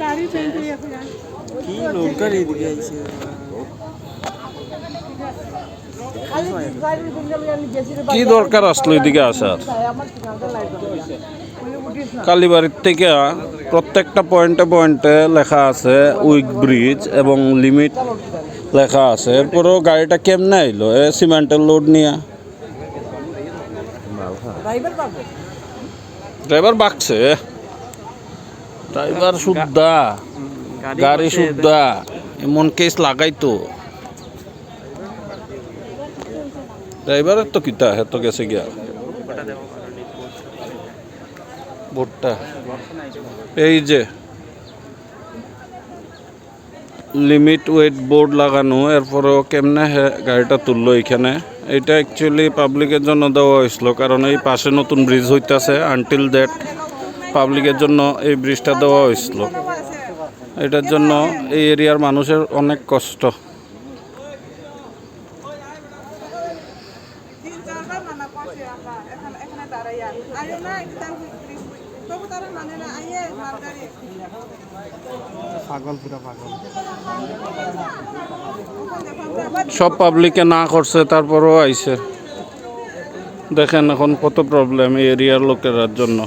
গাড়ি পেন্ট এখন কি লোকগার এদিকে আইছে কি দরকার আসলো এদিকে আসার কালীবাড়ির থেকে প্রত্যেকটা পয়েন্টে পয়েন্টে লেখা আছে উইক ব্রিজ এবং লিমিট লেখা আছে এরপরেও গাড়িটা কেমনে আইলো এ সিমেন্টের লোড নিয়ে ড্রাইভার বাকছে ড্রাইভার শুদ্ধা। গাড়ি শুদ্ধা। এমন কেস লাগাইতো। ড্রাইভারের তো কিতা হে তো গেছে গিয়া। ভোটটা এই যে। লিমিট ওয়েট বোর্ড লাগানো এরপরেও কেমনে হে গাড়িটা তুললো এখানে। এটা অ্যাকচুয়ালি পাবলিকের জন্য দেওয়া হয়েছিল কারণ এই পাশে নতুন ব্রিজ হইতাছে আনটিল দ্যাট পাবলিকের জন্য এই ব্রিজটা দেওয়া হয়েছিল। এটার জন্য এই এরিয়ার মানুষের অনেক কষ্ট। সব পাবলিকে না করছে, তারপরও আইছে। দেখেন এখন কত প্রবলেম এই এরিয়ার লোকেরার জন্য।